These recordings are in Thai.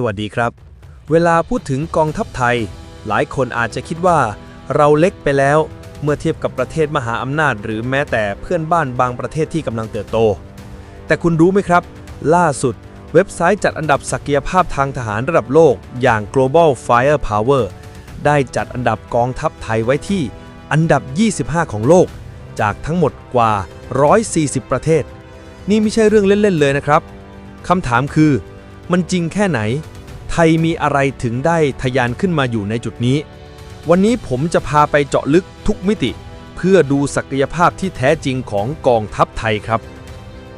สวัสดีครับ เวลาพูดถึงกองทัพไทย หลายคนอาจจะคิดว่าเราเล็กไปแล้ว เมื่อเทียบกับประเทศมหาอำนาจ หรือแม้แต่เพื่อนบ้านบางประเทศที่กำลังเติบโต แต่คุณรู้ไหมครับ ล่าสุด เว็บไซต์จัดอันดับศักยภาพทางทหารระดับโลก อย่าง Global Firepower ได้จัดอันดับกองทัพไทยไว้ที่ อันดับ 25 ของโลก จากทั้งหมดกว่า 140 ประเทศ นี่ไม่ใช่เรื่องเล่นๆเลยนะครับคำถามคือ มันจริงแค่ไหน ไทยมีอะไรถึงได้ทะยานขึ้นมาอยู่ในจุดนี้ วันนี้ผมจะพาไปเจาะลึกทุกมิติ เพื่อดูศักยภาพที่แท้จริงของกองทัพไทยครับ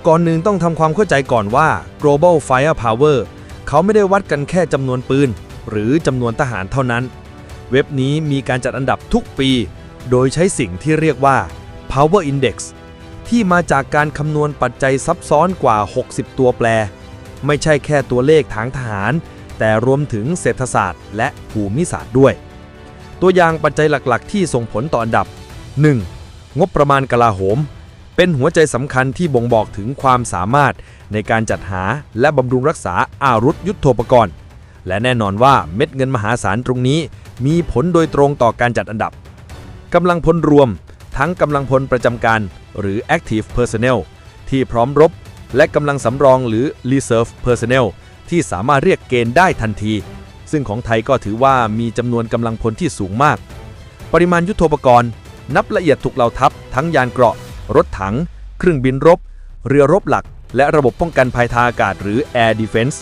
ก่อนหนึ่งต้องทำความเข้าใจก่อนว่า global firepower เขาไม่ได้วัดกันแค่จำนวนปืน หรือจำนวนทหารเท่านั้น เว็บนี้มีการจัดอันดับทุกปี โดยใช้สิ่งที่เรียกว่า power index ที่มาจากการคำนวณปัจจัยซับซ้อนกว่า 60 ตัวแปร ไม่ใช่แค่ตัวเลขทางทหาร แต่รวมถึงเศรษฐศาสตร์และภูมิศาสตร์ด้วย ตัวอย่างปัจจัยหลักๆ ที่ส่งผลต่ออันดับ 1. งบประมาณกลาโหม เป็นหัวใจสำคัญที่บ่งบอกถึงความสามารถในการจัดหาและบำรุงรักษาอาวุธยุทโธปกรณ์ และแน่นอนว่าเม็ดเงินมหาศาลตรงนี้ มีผลโดยตรงต่อการจัดอันดับกำลังพลรวม ทั้งกำลังพลประจำการ หรือ active personnel ที่พร้อมรบ และกำลังสำรองหรือ reserve personnel ที่สามารถเรียกเกณฑ์ได้ทันที ซึ่งของไทยก็ถือว่ามีจำนวนกำลังพลที่สูงมาก ปริมาณยุทโธปกรณ์ นับละเอียดถูกเหล่าทัพ ทั้งยานเกราะ รถถัง เครื่องบินรบ เรือรบหลัก และระบบป้องกันภัยทางอากาศหรือ Air Defense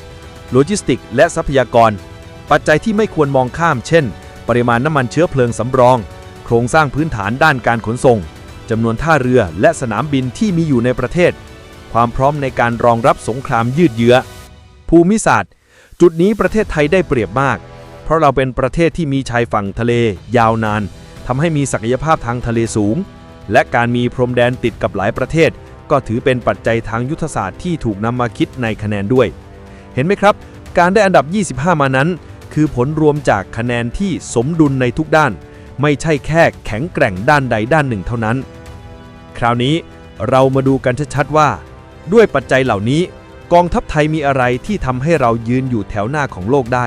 โลจิสติก และทรัพยากร ปัจจัยที่ไม่ควรมองข้ามเช่น ปริมาณน้ำมันเชื้อเพลิงสำรอง โครงสร้างพื้นฐานด้านการขนส่งจำนวนท่าเรือและสนามบินที่มีอยู่ในประเทศ ความพร้อมในการรองรับสงครามยืดเยื้อ ภูมิศาสตร์ จุดนี้ประเทศไทยได้เปรียบมาก เพราะเราเป็นประเทศที่มีชายฝั่งทะเลยาวนานทำให้มีศักยภาพทางทะเลสูง และการมีพรมแดนติดกับหลายประเทศ ก็ถือเป็นปัจจัยทางยุทธศาสตร์ที่ถูกนำมาคิดในคะแนนด้วย เห็นไหมครับ การได้อันดับ 25 มานั้น คือผลรวมจากคะแนนที่สมดุลในทุกด้าน ไม่ใช่แค่แข็งแกร่งด้านใดด้านหนึ่งเท่านั้น คราวนี้เรามาดูกันชัดๆว่า ด้วยปัจจัยเหล่านี้ กองทัพไทยมีอะไรที่ทำให้เรายืนอยู่แถวหน้าของโลกได้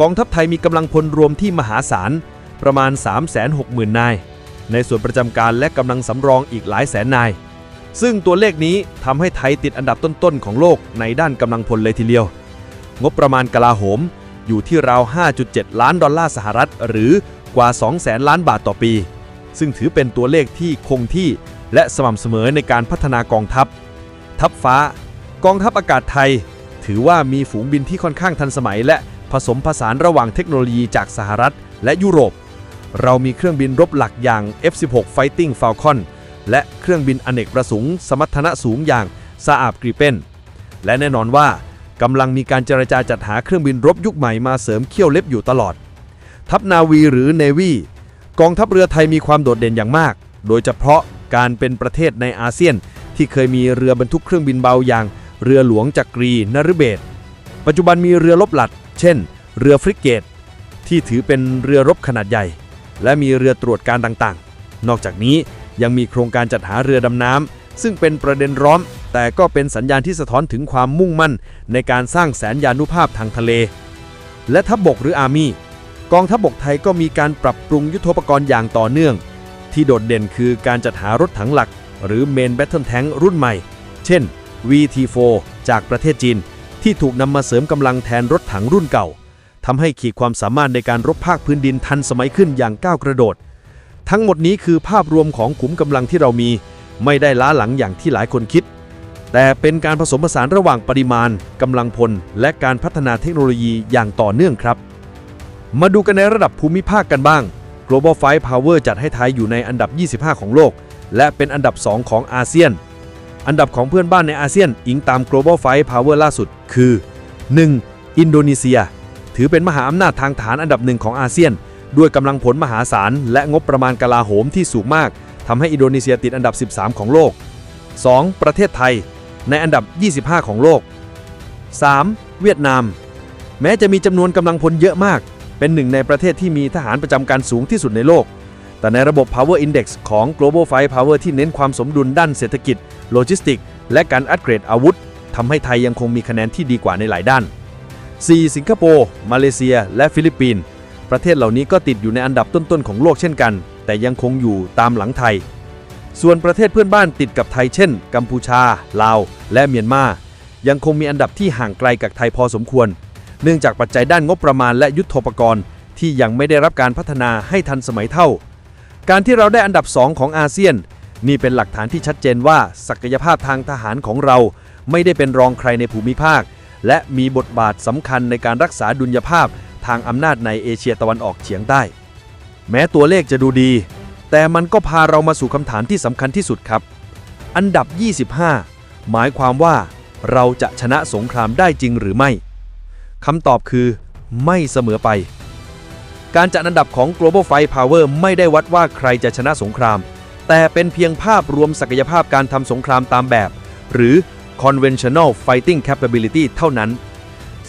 กองทัพไทยมีกำลังพลรวมที่มหาศาลประมาณ 360,000 นาย ในส่วนประจำการและกำลังสำรองอีกหลายแสนนาย ซึ่งตัวเลขนี้ทำให้ไทยติดอันดับต้นๆของโลกในด้านกำลังพลเลยทีเดียว งบประมาณกลาโหมอยู่ที่ราว 5.7 ล้านดอลลาร์สหรัฐ หรือกว่า2แสนล้านบาทต่อปี ซึ่งถือเป็นตัวเลขที่คงที่และสม่ำเสมอในการพัฒนากองทัพ ทัพฟ้า กองทัพอากาศไทย ถือว่ามีฝูงบินที่ค่อนข้างทันสมัย และผสมผสานระหว่างเทคโนโลยีจากสหรัฐ และยุโรป เรามีเครื่องบินรบหลักอย่าง F-16 Fighting Falcon และเครื่องบินอเนกประสงค์สมรรถนะสูงอย่างซาอาบกรีเปนและแน่นอนว่ากำลังมีการเจรจาจัดหาเครื่องบินรบยุคใหม่มาเสริมเขี้ยวเล็บอยู่ตลอด ทัพนาวีหรือเนวีกองทัพเรือไทยมีความโดดเด่นอย่างมาก โดยเฉพาะการเป็นประเทศในอาเซียน ที่เคยมีเรือบรรทุกเครื่องบินเบาอย่าง เรือหลวงจักรีนฤเบศปัจจุบันมีเรือรบหลักเช่น เรือฟริเกต ที่ถือเป็นเรือรบขนาดใหญ่ และมีเรือตรวจการต่างๆ นอกจากนี้ยังมีโครงการจัดหาเรือดำน้ำซึ่งเป็นประเด็นร้อนแต่ก็เป็นสัญญาณที่สะท้อนถึงความมุ่งมั่น ในการสร้างแสนยานุภาพทางทะเล และทัพบบกหรืออาร์มี่กองทัพบบกไทยก็มีการปรับปรุงยุทโธปกรณ์อย่างต่อเนื่อง ที่โดดเด่นคือการจัดหารถถังหลัก หรือ Main Battle Tank รุ่นใหม่ เช่น VT4 จากประเทศจีน ที่ถูกนำมาเสริมกำลังแทนรถถังรุ่นเก่าทำให้ขีดความสามารถในการรบภาคพื้นดินทันสมัยขึ้นอย่างก้าวกระโดด ทั้งหมดนี้คือภาพรวมของขุมกำลังที่เรามี ไม่ได้ล้าหลังอย่างที่หลายคนคิด แต่เป็นการผสมผสานระหว่างปริมาณกำลังพล และการพัฒนาเทคโนโลยีอย่างต่อเนื่องครับ มาดูกันในระดับภูมิภาคกันบ้าง Global Five Power จัดให้ไทยอยู่ในอันดับ 25 ของโลก และเป็นอันดับ 2 ของอาเซียน อันดับของเพื่อนบ้านในอาเซียน อิงตาม Global Five Power ล่าสุด คือ 1. อินโดนีเซีย ถือเป็นมหาอำนาจทางฐานอันดับหนึ่งของอาเซียน ด้วยกำลังผลมหาศาล และงบประมาณกลาโหมที่สูงมากทำให้อินโดนีเซียติดอันดับ 13 ของโลก 2. ประเทศไทย ในอันดับ 25 ของโลก 3. เวียดนาม แม้จะมีจำนวนกำลังพลเยอะมาก เป็นหนึ่งในประเทศที่มีทหารประจำการสูงที่สุดในโลก แต่ในระบบ Power Index ของ Global Fire Power ที่เน้นความสมดุลด้านเศรษฐกิจ โลจิสติก และการอัปเกรดอาวุธทำให้ไทยยังคงมีคะแนนที่ดีกว่าในหลายด้าน 4. สิงคโปร์ มาเลเซีย และฟิลิปปินส์ ประเทศเหล่านี้ก็ติดอยู่ในอันดับต้นๆของโลกเช่นกัน แต่ยังคงอยู่ตามหลังไทย ส่วนประเทศเพื่อนบ้านติดกับไทยเช่น กัมพูชา ลาว และเมียนมา ยังคงมีอันดับที่ห่างไกลกับไทยพอสมควร เนื่องจากปัจจัยด้านงบประมาณและยุทธปกรณ์ ที่ยังไม่ได้รับการพัฒนาให้ทันสมัยเท่า การที่เราได้อันดับ 2 ของอาเซียน นี่เป็นหลักฐานที่ชัดเจนว่า ศักยภาพทางทหารของเรา ไม่ได้เป็นรองใครในภูมิภาค และมีบทบาทสำคัญในการรักษาดุลยภาพทางอำนาจในเอเชียตะวันออกเฉียงใต้ แม้ตัวเลขจะดูดี แต่มันก็พาเรามาสู่คำถามที่สำคัญที่สุดครับ อันดับ 25 หมายความว่า เราจะชนะสงครามได้จริงหรือไม่คำตอบคือ ไม่เสมอไป การจัดอันดับของ global fight power ไม่ได้วัดว่าใครจะชนะสงคราม แต่เป็นเพียงภาพรวมศักยภาพการทำสงครามตามแบบ หรือ conventional fighting capability เท่านั้น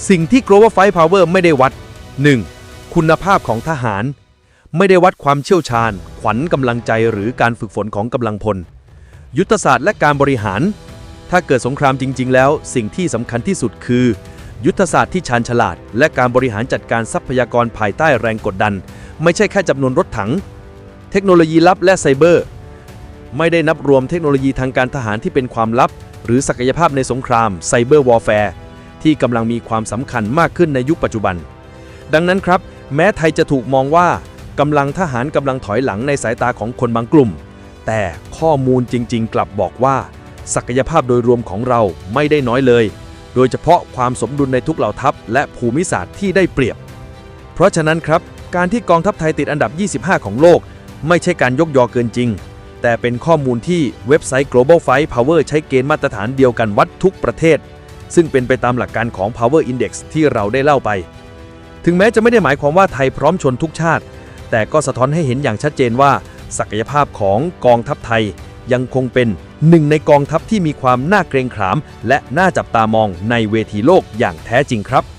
สิ่งที่ global fight power ไม่ได้วัด 1. คุณภาพของทหาร ไม่ได้วัดความเชี่ยวชาญ ขวัญกำลังใจหรือการฝึกฝนของกำลังพล ยุทธศาสตร์และการบริหาร ถ้าเกิดสงครามจริง ๆ แล้ว สิ่งที่สำคัญที่สุดคือ ยุทธศาสตร์ที่ชาญฉลาด และการบริหารจัดการทรัพยากรภายใต้แรงกดดัน ไม่ใช่แค่จำนวนรถถัง เทคโนโลยีลับและไซเบอร์ ไม่ได้นับรวมเทคโนโลยีทางการทหารที่เป็นความลับ หรือศักยภาพในสงครามไซเบอร์วอร์แฟร์ที่กำลังมีความสำคัญมากขึ้นในยุคปัจจุบัน ดังนั้นครับ แม้ไทยจะถูกมองว่ากำลังทหารกำลังถอยหลังในสายตาของคนบางกลุ่ม แต่ข้อมูลจริง ๆ กลับบอกว่า ศักยภาพโดยรวมของเราไม่ได้น้อยเลย โดยเฉพาะความสมดุลในทุกเหล่าทัพและภูมิศาสตร์ที่ได้เปรียบ เพราะฉะนั้นครับ การที่กองทัพไทยติดอันดับ 25 ของโลก ไม่ใช่การยกยอเกินจริง แต่เป็นข้อมูลที่เว็บไซต์ Global Fight Power ใช้เกณฑ์มาตรฐานเดียวกันวัดทุกประเทศ ซึ่งเป็นไปตามหลักการของ Power Index ที่เราได้เล่าไป ถึงแม้จะไม่ได้หมายความว่าไทยพร้อมชนทุกชาติ แต่ก็สะท้อนให้เห็นอย่างชัดเจนว่า ศักยภาพของกองทัพไทย ยังคงเป็นหนึ่งในกองทัพที่มีความน่าเกรงขาม และน่าจับตามองในเวทีโลกอย่างแท้จริงครับ